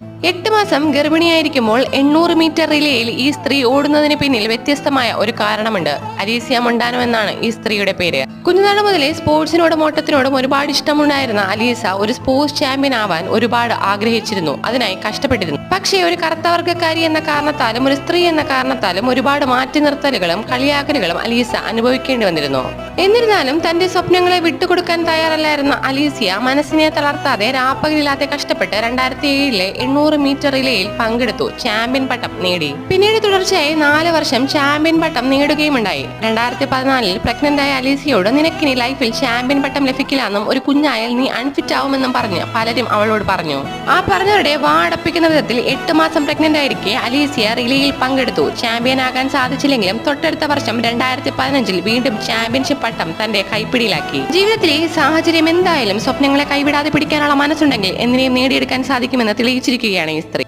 Thank you. എട്ട് മാസം ഗർഭിണിയായിരിക്കുമ്പോൾ എണ്ണൂറ് മീറ്റർ റിലേയിൽ ഈ സ്ത്രീ ഓടുന്നതിന് പിന്നിൽ വ്യത്യസ്തമായ ഒരു കാരണമുണ്ട്. അലീസിയ മൊണ്ടാനോ എന്നാണ് ഈ സ്ത്രീയുടെ പേര്. കുഞ്ഞുനാൾ മുതലേ സ്പോർട്സിനോടും ഓട്ടത്തിനോടും ഒരുപാട് ഇഷ്ടമുണ്ടായിരുന്ന അലീസ ഒരു സ്പോർട്സ് ചാമ്പ്യൻ ആവാൻ ഒരുപാട് ആഗ്രഹിച്ചിരുന്നു. അതിനായി കഷ്ടപ്പെട്ടിരുന്നു. പക്ഷേ ഒരു കറുത്തവർഗക്കാരി എന്ന കാരണത്താലും ഒരു സ്ത്രീ എന്ന കാരണത്താലും ഒരുപാട് മാറ്റി നിർത്തലുകളും കളിയാക്കലുകളും അലീസ അനുഭവിക്കേണ്ടി വന്നിരുന്നു. എന്നിരുന്നാലും തന്റെ സ്വപ്നങ്ങളെ വിട്ടുകൊടുക്കാൻ തയ്യാറല്ലായിരുന്ന അലീസിയ മനസ്സിനെ തളർത്താതെ രാപ്പകലില്ലാതെ കഷ്ടപ്പെട്ട് രണ്ടായിരത്തി ഏഴിലെ എണ്ണൂറ് മീറ്റർ റിലേയിൽ പങ്കെടുത്തു ചാമ്പ്യൻ പട്ടം നേടി. പിന്നീട് തുടർച്ചയായി നാല് വർഷം ചാമ്പ്യൻ പട്ടം നേടുകയുമുണ്ടായി. രണ്ടായിരത്തി പതിനാലിൽ പ്രഗ്നന്റ് ആയ അലീസിയോട് നിനക്കിനി ലൈഫിൽ ചാമ്പ്യൻ പട്ടം ലഭിക്കില്ലെന്നും ഒരു കുഞ്ഞായാൽ നീ അൺഫിറ്റ് ആവുമെന്നും പറഞ്ഞ് പലരും അവളോട് പറഞ്ഞു. ആ പറഞ്ഞവരുടെ വാടപ്പിക്കുന്ന വിധത്തിൽ എട്ട് മാസം പ്രഗ്നന്റ് ആയിരിക്കെ അലീസിയ റിലേയിൽ പങ്കെടുത്തു. ചാമ്പ്യൻ ആകാൻ സാധിച്ചില്ലെങ്കിലും തൊട്ടടുത്ത വർഷം രണ്ടായിരത്തി പതിനഞ്ചിൽ വീണ്ടും ചാമ്പ്യൻഷിപ്പ് പട്ടം തന്റെ കൈപ്പിടിയിലാക്കി. ജീവിതത്തിലെ സാഹചര്യം എന്തായാലും സ്വപ്നങ്ങളെ കൈവിടാതെ പിടിക്കാനുള്ള മനസ്സുണ്ടെങ്കിൽ എന്തിനേയും നേടിയെടുക്കാൻ സാധിക്കുമെന്ന് തെളിയിച്ചിരിക്കുകയാണ് ഈ സ്ത്രീ